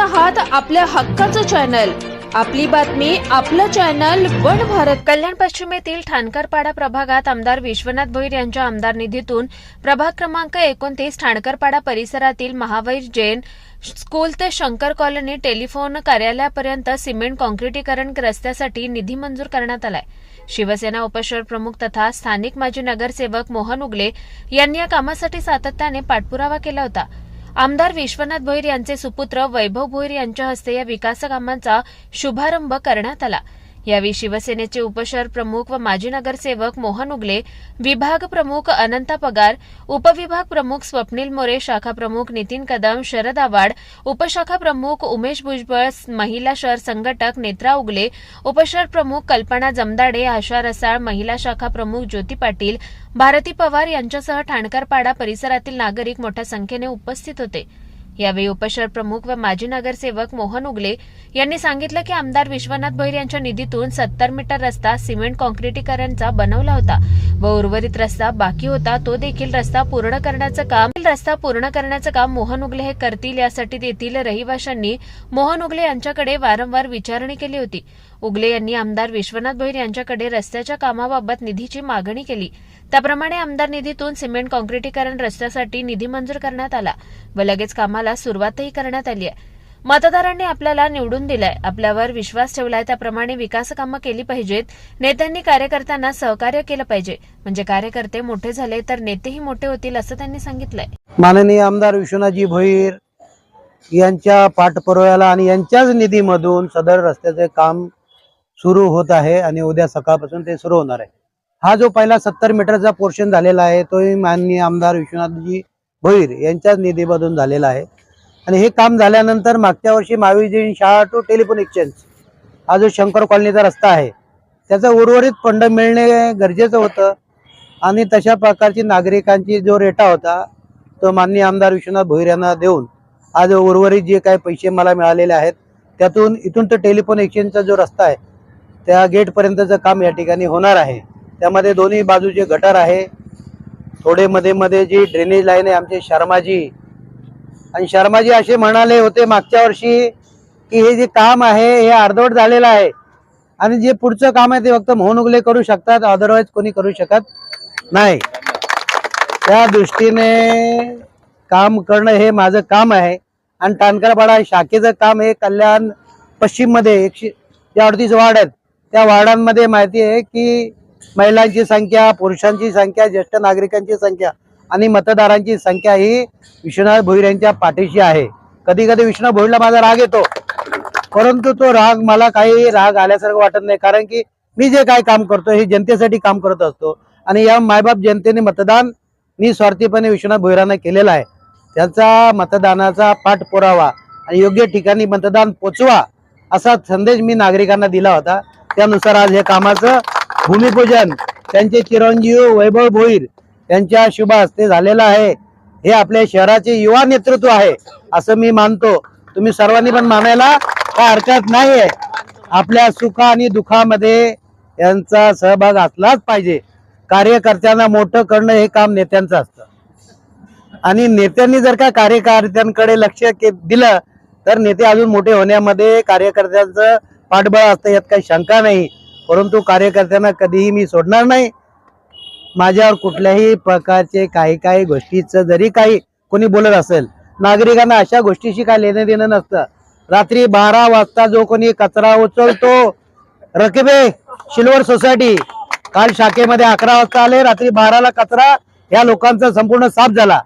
आहात आपल्या हक्काचं चॅनल आपली बातमी आपलं चॅनल वन भारत. कल्याण पश्चिमेतील ठाणकरपाडा प्रभागात आमदार विश्वनाथ भोईर यांच्या आमदार निधीतून प्रभाग क्रमांक एकोणतीस ठाणकरपाडा परिसरातील महावीर जैन स्कूल ते शंकर कॉलनी टेलिफोन कार्यालयापर्यंत सिमेंट कॉन्क्रिटीकरण रस्त्यासाठी निधी मंजूर करण्यात आलाय. शिवसेना उपशहर प्रमुख तथा स्थानिक माजी नगरसेवक मोहन उगले यांनी या कामासाठी सातत्याने पाठपुरावा केला होता. आमदार विश्वनाथ भोईर यांचे सुपुत्र वैभव भोईर यांच्या हस्ते या विकास कामांचा शुभारंभ करण्यात आला. यावेळी शिवसेनेचे उपशहर प्रमुख व माजी नगरसेवक मोहन उगले विभाग प्रमुख अनंता पगार उपविभाग प्रमुख स्वप्नील मोरे शाखा प्रमुख नितीन कदम शरद आवाड उपशाखा प्रमुख उमेश भुजबळ महिला शहर संघटक नेत्रा उगले उपशहर प्रमुख कल्पना जमदाडे आशा रसाळ महिला शाखा प्रमुख ज्योती पाटील भारती पवार यांच्यासह ठाणकरपाडा परिसरातील नागरिक मोठ्या संख्येने उपस्थित होते. यावेळी उपशहर प्रमुख व माजी नगरसेवक मोहन उगले यांनी सांगितलं की आमदार विश्वनाथ भैर यांच्या निधीतून सत्तर मीटर रस्ता सिमेंट कॉन्क्रिटीकरणचा बनवला होता व उर्वरित रस्ता बाकी होता तो देखील रस्ता पूर्ण करण्याचं काम रस्ता पूर्ण करण्याचं काम मोहन उगले हे करतील यासाठी तेथील रहिवाशांनी मोहन उगले यांच्याकडे वारंवार विचारणी केली होती. उगले यांनी आमदार विश्वनाथ भैर यांच्याकडे रस्त्याच्या कामाबाबत निधीची मागणी केली. त्याप्रमाणे आमदार निधीतून सिमेंट काँक्रिटीकरण रस्त्यासाठी निधी मंजूर करण्यात आला व लगेच कामाला सुरुवातही करण्यात आली आहे. मतदारांनी आपल्याला निवडून दिलाय. आपल्यावर विश्वास ठेवलाय. त्याप्रमाणे विकास कामं केली पाहिजेत. नेत्यांनी कार्यकर्त्यांना सहकार्य केलं पाहिजे. म्हणजे कार्यकर्ते मोठे झाले तर नेतेही मोठे होतील असं त्यांनी सांगितलंय. माननीय आमदार विश्वनाथजी भोईर यांच्या पाठपुराव्याला आणि यांच्याच निधीमधून सदर रस्त्याचे काम सुरू होत आहे आणि उद्या सकाळपासून ते सुरू होणार आहे. हा जो पहिला सत्तर मीटरचा पोर्शन झालेला आहे तोही माननीय आमदार विश्वनाथजी भोईर यांच्याच निधीमधून झालेला आहे. आणि हे काम झाल्यानंतर मागच्या वर्षी महावीरजी शाळा टू टेलिफोन एक्सचेंज हा जो शंकर कॉलनीचा रस्ता आहे त्याचं उर्वरित फंड मिळणे गरजेचं होतं. आणि तशा प्रकारची नागरिकांची जो रेटा होता तो माननीय आमदार विश्वनाथ भोईर यांना देऊन आज उर्वरित जे काही पैसे मला मिळालेले आहेत त्यातून इथून तो टेलिफोन एक्सचेंजचा जो रस्ता आहे त्या गेटपर्यंतचं काम या ठिकाणी होणार आहे. त्यामध्ये दोन्ही बाजूचे गटर आहे. थोडे मध्ये मध्ये जी ड्रेनेज लाईन आहे आमचे शर्माजी. आणि शर्माजी असे म्हणाले होते मागच्या वर्षी की हे जे काम आहे हे अर्धवट झालेलं आहे. आणि जे पुढचं काम आहे ते फक्त मोहनुगले करू शकतात अदरवाईज कोणी करू शकत नाही. त्या दृष्टीने काम करणं हे माझं काम आहे. आणि टाणकरपाडा शाखेचं काम हे कल्याण पश्चिममध्ये एकशे ज्या अडतीस वार्ड आहेत त्या वार्डांमध्ये माहिती आहे की महिलांची संख्या पुरुषांची संख्या ज्येष्ठ नागरिकांची संख्या आणि मतदारांची संख्या ही विश्वनाथ भोईर यांच्या पाठीशी आहे. कधी कधी विश्वनाथ भोईरला माझा राग येतो. परंतु तो राग मला काही राग आल्यासारखं वाटत नाही कारण की मी जे काय काम करतो हे जनतेसाठी काम करत असतो आणि या मायबाप जनतेने मतदान निस्वार्थीपणे विश्वनाथ भोईरांना केलेलं आहे. त्याचा मतदानाचा पाठपुरावा आणि योग्य ठिकाणी मतदान पोचवा असा संदेश मी नागरिकांना दिला होता. त्यानुसार आज हे कामाचं भूमिपूजन त्यांचे चिरंजीव वैभव भोईर यांच्या शुभ हस्ते झालेलं आहे. हे आपल्या शहराचे युवा नेतृत्व आहे असं मी मानतो. तुम्ही सर्वांनी पण मानायला काय हरकत नाही आहे आपल्या सुख आणि दुःखामध्ये यांचा सहभाग असलाच पाहिजे. कार्यकर्त्यांना मोठं करणं हे काम नेत्यांचं असतं. आणि नेत्यांनी जर का कार्यकर्त्यांकडे लक्ष के- दिलं तर नेते अजून मोठे होण्यामध्ये कार्यकर्त्यांचं पाठबळ असतं यात काही शंका नाही. परंतु कार्यकर्त्यांना कधीही मी सोडणार नाही. माझ्यावर कुठल्याही प्रकारचे काही काही गोष्टीचं जरी काही कोणी बोलत असेल नागरिकांना अशा गोष्टीशी काय लेणं देणं नसतं. रात्री बारा वाजता जो कोणी कचरा उचलतो रकबे सिल्वर सोसायटी काल शाखेमध्ये अकरा वाजता आले रात्री बाराला कचरा या लोकांचा संपूर्ण साफ झाला.